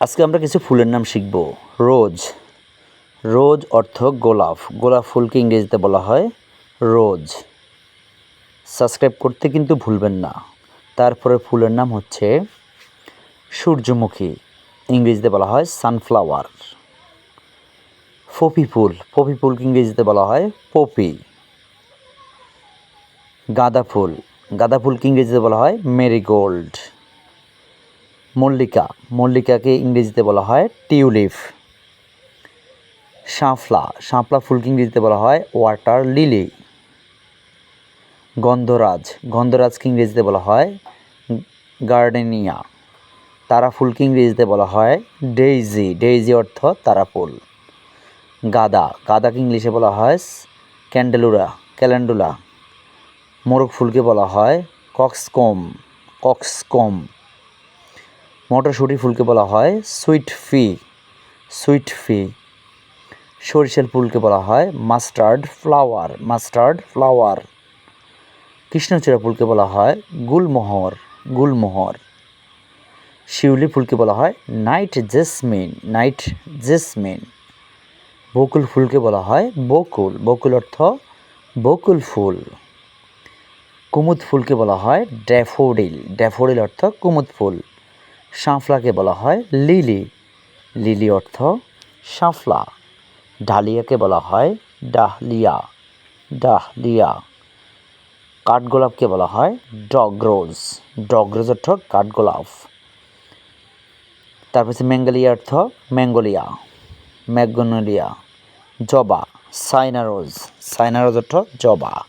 আজকে আমরা কিছু ফুলের নাম শিখব। রোজ। রোজ অর্থ গোলাপ। গোলাপ ফুলকে ইংরেজিতে বলা হয় রোজ। সাবস্ক্রাইব করতে কিন্তু ভুলবেন না। তারপরে ফুলের নাম হচ্ছে সূর্যমুখী। ইংরেজিতে বলা হয় সানফ্লাওয়ার পপি ফুল। পপি ফুলকে ইংরেজিতে বলা হয় পপি। গাঁদা ফুল। গাঁদা ফুলকে ইংরেজিতে বলা হয় মেরিগোল্ড। মল্লিকা, মল্লিকাকে ইংরেজিতে বলা হয় টিউলিপ। শাঁফলা শাঁফলা ফুলকে ইংরেজিতে বলা হয় ওয়াটার লিলি। গন্ধরাজ, গন্ধরাজকে ইংরেজিতে বলা হয় গার্ডেনিয়া। তারা ফুলকে ইংরেজিতে বলা হয় ডেইজি ডেইজি অর্থ তারা ফুল গাদা, গাদাকে ইংলিশে বলা হয় ক্যান্ডেলুরা, ক্যালেন্ডুলা। মোরগ ফুলকে বলা হয় কক্সকোম কক্সকোম। মটরশুঁটি ফুলকে বলা হয় সুইট ফি সুইট ফি। সরিষার ফুলকে বলা হয় মাস্টার্ড ফ্লাওয়ার মাস্টার্ড ফ্লাওয়ার। কৃষ্ণচূড়া ফুলকে বলা হয় গুলমোহর গুলমোহর। শিউলি ফুলকে বলা হয় নাইট জেসমিন নাইট জেসমিন। বকুল ফুলকে বলা হয় বকুল বকুল অর্থ বকুল ফুল। কুমুদ ফুলকে বলা হয় ড্যাফোডিল ড্যাফোডিল অর্থ কুমুদ ফুল। শাঁফলাকে বলা হয় লিলি। লিলি অর্থ শাঁফলা ডালিয়াকে বলা হয় ডাহলিয়া। ডাহলিয়া। কাঠগোলাপকে বলা হয় ডগরোজ। ডগরোজ অর্থ কাঠগোলাপ। তারপর ম্যাঙ্গালিয়া অর্থ ম্যাঙ্গোলিয়া। ম্যাগনোলিয়া জবা। সাইনারোজ। সাইনারোজ অর্থ জবা।